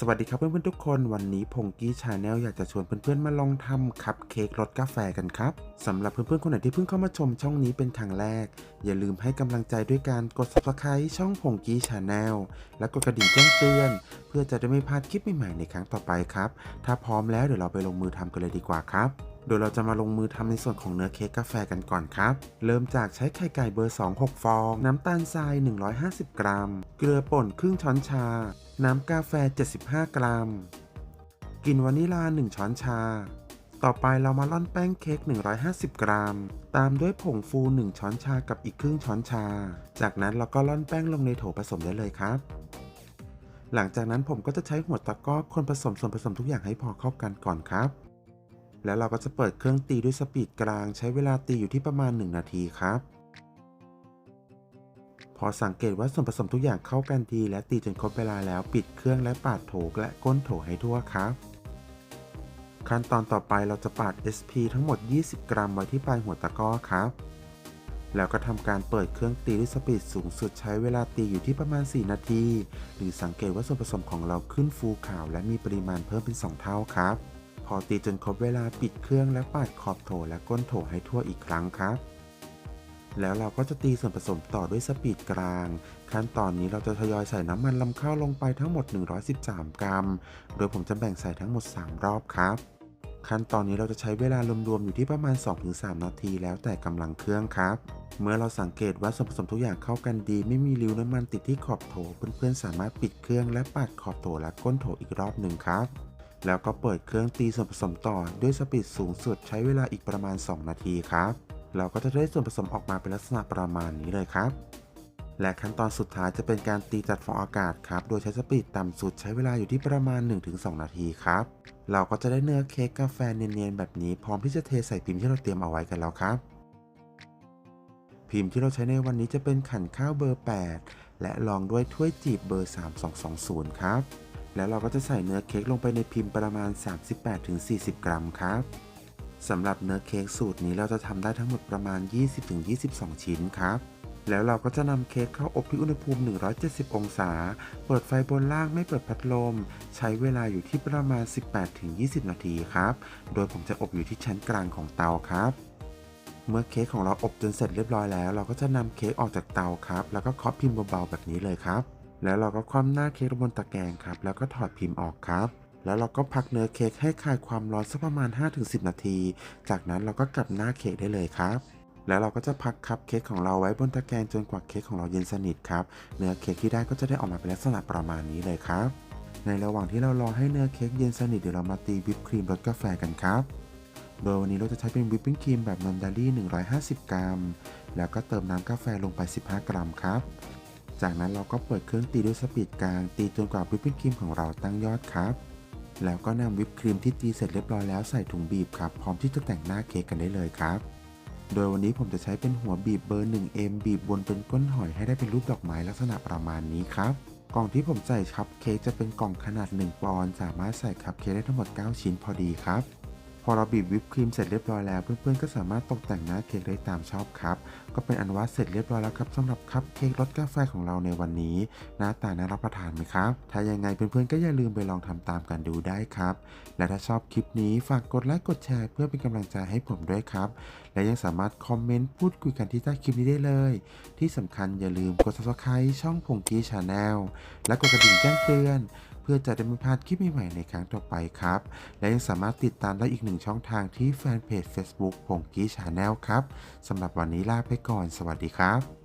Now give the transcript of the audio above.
สวัสดีครับเพื่อนๆทุกคนวันนี้พงกี้ชาแนลอยากจะชวนเพื่อนๆมาลองทำคัพเค้กรสกาแฟกันครับสำหรับเพื่อนๆคนไหนที่เพิ่งเข้ามาชมช่องนี้เป็นครั้งแรก อย่าลืมให้กำลังใจด้วยการกด subscribe ช่องพงกี้ชาแนลและกดกระดิ่งแจ้งเตือน เพื่อจะได้ไม่พลาดคลิปใหม่ๆในครั้งต่อไปครับ ถ้าพร้อมแล้วเดี๋ยวเราไปลงมือทำกันเลยดีกว่าครับโดยเราจะมาลงมือทำในส่วนของเนื้อเค้กกาแฟกันก่อนครับ เริ่มจากใช้ไข่ไก่เบอร์ 2 6 ฟอง น้ำตาลทราย 150 กรัม เกลือป่นครึ่งช้อนชา น้ำกาแฟ 75 กรัมกลิ่นวานิลา 1 ช้อนชา ต่อไปเรามาร่อนแป้งเค้ก 150 กรัม ตามด้วยผงฟู 1 ช้อนชากับอีกครึ่งช้อนชา จากนั้นเราก็ร่อนแป้งลงในโถผสมได้เลยครับ หลังจากนั้นผมก็จะใช้หัวตะกร้อคนผสมส่วนผสมทุกอย่างให้พอเข้ากันก่อนครับ แล้วเราก็จะเปิดเครื่องตีด้วยสปีดกลาง ใช้เวลาตีอยู่ที่ประมาณ 1 นาทีครับ พอสังเกตว่าส่วนผสมทุกอย่างเข้ากันดีและตีจนครบเวลาแล้วปิดเครื่องและปาดโถและก้นโถให้ทั่วครับ ขั้นตอนต่อไปเราจะปาด SP ทั้งหมด 20 กรัมไว้ที่ปลายหัวตะกร้อครับ แล้วก็ทำการเปิดเครื่องตีด้วยสปีดสูงสุดใช้เวลาตีอยู่ที่ประมาณ 4 นาที หรือสังเกตว่าส่วนผสมของเราขึ้นฟูขาว และมีปริมาณเพิ่มเป็น 2 เท่าครับ พอตีจนครบเวลาปิดเครื่องและปาดขอบโถและก้นโถให้ทั่วอีกครั้งครับ แล้วเราก็จะตีส่วนผสมต่อด้วยสปีดกลาง ขั้นตอนนี้เราจะทยอยใส่น้ำมันลำข้าวลงไปทั้งหมด 113 กรัม โดยผมจะแบ่งใส่ทั้งหมด 3 รอบครับ ขั้นตอนนี้เราจะใช้เวลารวมๆอยู่ที่ประมาณ 2-3 นาทีแล้วแต่กำลังเครื่องครับ เมื่อเราสังเกตว่าส่วนผสมทุกอย่างเข้ากันดี ไม่มีริ้วน้ำมันติดที่ขอบโถ เพื่อนๆสามารถปิดเครื่องและปาดขอบโถและก้นโถอีกรอบหนึ่งครับแล้วก็เปิดเครื่องตีส่วนผสมต่อด้วยสปีดสูงสุดใช้เวลาอีกประมาณ 2 นาทีครับ เราก็จะได้ส่วนผสมออกมาเป็นลักษณะประมาณนี้เลยครับ และขั้นตอนสุดท้ายจะเป็นการตีจัดฟองอากาศครับ โดยใช้สปีดต่ำสุดใช้เวลาอยู่ที่ประมาณ 1-2 นาทีครับ เราก็จะได้เนื้อเค้กกาแฟเนียนๆแบบนี้พร้อมที่จะเทใส่พิมพ์ที่เราเตรียมเอาไว้กันแล้วครับ พิมพ์ที่เราใช้ในวันนี้จะเป็นขันข้าวเบอร์ 8 และรองด้วยถ้วยจีบเบอร์ 3220 ครับ แล้วเราก็จะใส่เนื้อเค้กลงไปในพิมพ์ประมาณ 38-40 กรัมครับ สำหรับเนื้อเค้กสูตรนี้เราจะทำได้ทั้งหมดประมาณ 20-22 ชิ้นครับ แล้วเราก็จะนำเค้กเข้าอบที่อุณหภูมิ 170 องศา เปิดไฟบนล่างไม่เปิดพัดลม ใช้เวลาอยู่ที่ประมาณ 18-20 นาทีครับ โดยผมจะอบอยู่ที่ชั้นกลางของเตาครับเมื่อเค้กของเราอบจนเสร็จเรียบร้อยแล้ว เราก็จะนำเค้กออกจากเตาครับ แล้วก็เคาะพิมพ์เบาๆแบบนี้เลยครับ แล้วเราก็คว่ำหน้าเค้กลงบนตะแกรงครับ แล้วก็ถอดพิมพ์ออกครับ แล้วเราก็พักเนื้อเค้กให้คลายความร้อนสักประมาณ 5-10 นาที จากนั้นเราก็กลับหน้าเค้กได้เลยครับ แล้วเราก็จะพักคัพเค้กของเราไว้บนตะแกรงจนกว่าเค้กของเราเย็นสนิทครับ เนื้อเค้กที่ได้ก็จะได้ออกมาเป็นลักษณะประมาณนี้เลยครับ ในระหว่างที่เรารอให้เนื้อเค้กเย็นสนิทเดี๋ยวเรามาตีวิปครีมรสกาแฟกันครับโดยวันนี้เราจะใช้เป็นวิปปิ้งครีมแบบนอนดารี่ 150 กรัม แล้วก็เติมน้ำกาแฟลงไป 15 กรัมครับ จากนั้นเราก็เปิดเครื่องตีด้วยสปีดกลาง ตีจนกว่าวิปปิ้งครีมของเราตั้งยอดครับ แล้วก็นำวิปครีมที่ตีเสร็จเรียบร้อยแล้วใส่ถุงบีบครับ พร้อมที่จะแต่งหน้าเค้กกันได้เลยครับ โดยวันนี้ผมจะใช้เป็นหัวบีบเบอร์ 1M บีบบนเป็นก้นหอยให้ได้เป็นรูปดอกไม้ลักษณะประมาณนี้ครับ กล่องที่ผมใส่คัพเค้กจะเป็นกล่องขนาด 1 ปอนด์สามารถใส่คัพเค้กได้ทั้งหมด 9 ชิ้นพอดีครับ อเราบีบวิปครีมเสร็จเรียบร้อยแล้วเพื่อนๆก็สามารถตกแต่งหน้าเค้กได้ตามชอบครับ ก็เป็นอันว่าเสร็จเรียบร้อยแล้วครับสำหรับคัพเค้กรสกาแฟของเราในวันนี้ หน้าตาน่ารับประทานไหมครับ ถ้ายังไงเพื่อนๆก็อย่าลืมไปลองทำตามกันดูได้ครับ และถ้าชอบคลิปนี้ฝากกดไลค์กดแชร์เพื่อเป็นกำลังใจให้ผมด้วยครับ และยังสามารถคอมเมนต์พูดคุยกันที่ใต้คลิปนี้ได้เลย ที่สำคัญอย่าลืมกด subscribe ช่องพงกี้ชาแนลและกดกระดิ่งแจ้งเตือน พื่อจะได้ไม่พลาดคลิปใหม่ๆในครั้งต่อไปครับ และยังสามารถติดตามได้อีกหนึ่งช่องทางที่แฟนเพจ Facebook พงกี้ชาแนลครับสำหรับวันนี้ลาไปก่อน สวัสดีครับ